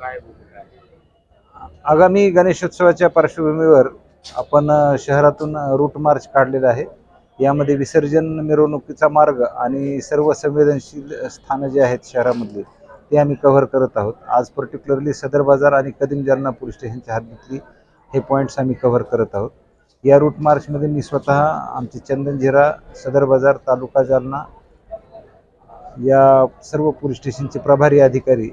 काय भूमिका आहे आगामी गणेशोत्सवाच्या पार्श्वभूमीवर आपण शहरातून रूट मार्च काढलेला आहे. यामध्ये विसर्जन मिरवणुकीचा मार्ग आणि सर्व संवेदनशील स्थानं जे आहेत शहरामधली ते आम्ही कव्हर करत आहोत. आज पर्टिक्युलरली सदर बाजार आणि कदीम जालना पोलीस स्टेशनच्या हद्दीतली हे पॉईंट्स आम्ही कव्हर करत आहोत. या रूट मार्चमध्ये मी स्वतः आमचे चंदनझिरा सदर बाजार तालुका जालना या सर्व पोलीस स्टेशनचे प्रभारी अधिकारी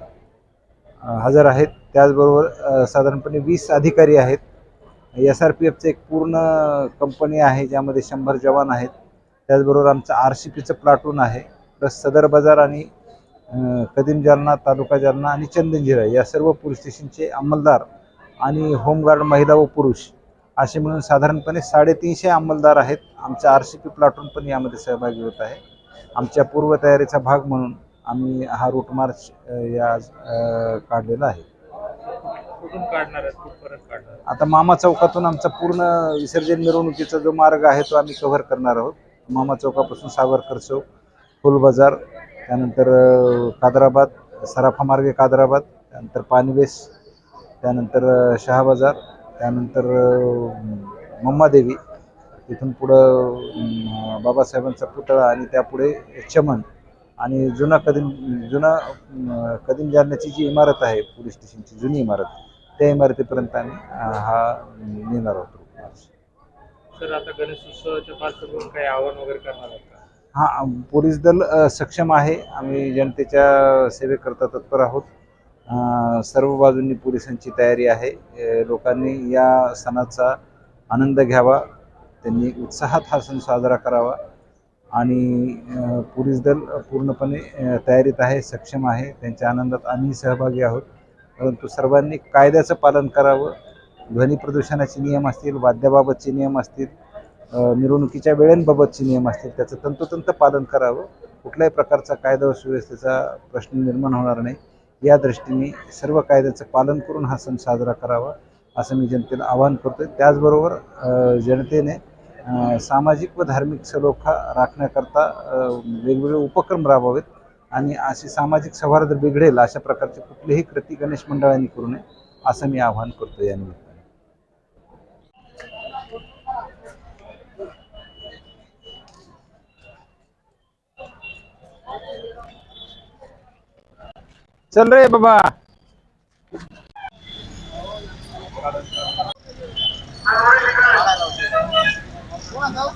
हजर आहेत. त्याचबरोबर साधारणपणे वीस अधिकारी आहेत. एस आर पी एफचं एक पूर्ण कंपनी आहे ज्यामध्ये शंभर जवान आहेत. त्याचबरोबर आमचं आर सी पीचं प्लाटून आहे. प्लस सदर बाजार आणि कदीम जालना तालुका जालना आणि चंदनजिरा या सर्व पोलीस स्टेशनचे अंमलदार आणि होमगार्ड महिला व पुरुष असे म्हणून साधारणपणे साडेतीनशे अंमलदार आहेत. आमचं आर सी पी प्लाटून पण यामध्ये सहभागी होत आहे. आमच्या पूर्वतयारीचा भाग म्हणून आम्ही हा रूट मार्च या काढलेला आहे? आता मामा चौकातून आमचा पूर्ण विसर्जन मिरवणुकीचा जो मार्ग आहे तो आम्ही कव्हर करणार आहोत. मामा चौकापासून सावरकर चौक फुल बाजार त्यानंतर कादराबाद सराफा मार्गे कादराबाद त्यानंतर पानवेस त्यानंतर शहा बाजार त्यानंतर मम्मादेवी तिथून पुढं बाबासाहेबांचा पुतळा आणि त्यापुढे चमन आणि जुना कदीम जुना कदीम जालन्याची जी इमारत आहे पोलीस स्टेशनची जुनी इमारत त्या इमारतीपर्यंत आम्ही हा नेणार आहोत. सर आता पार्श्वभूमीवर काही आवाहन वगैरे करणार आहेत का? हा पोलीस दल सक्षम आहे. आम्ही जनतेच्या सेवेकरता तत्पर आहोत. सर्व बाजूंनी पोलिसांची तयारी आहे. लोकांनी या सणाचा आनंद घ्यावा. त्यांनी उत्साहात हा सण साजरा करावा. आणि पोलीस दल पूर्णपणे तयारीत आहे सक्षम आहे त्यांच्या आनंदात आम्ही सहभागी आहोत. परंतु सर्वांनी कायद्याचं पालन करावं ध्वनी प्रदूषणाचे नियम असतील वाद्याबाबतचे नियम असतील मिरवणुकीच्या वेळेंबाबतचे नियम असतील त्याचं तंतोतंत पालन करावं. कुठल्याही प्रकारचा कायदा व सुव्यवस्थेचा प्रश्न निर्माण होणार नाही. या दृष्टीने सर्व कायद्याचं पालन करून हा सण साजरा करावा असं मी जनतेला आवाहन करतो त्याचबरोबर जनतेने सामाजिक व धार्मिक सलोखा राखण्याकरता वेगवेगळे उपक्रम राबवावेत. आणि अशी सामाजिक सौहार्द बिघडेल अशा प्रकारचे कुठलेही कृती गणेश मंडळांनी करू नये असं मी आवाहन करतो या निमित्ताने. चल रे बाबा. ¿no?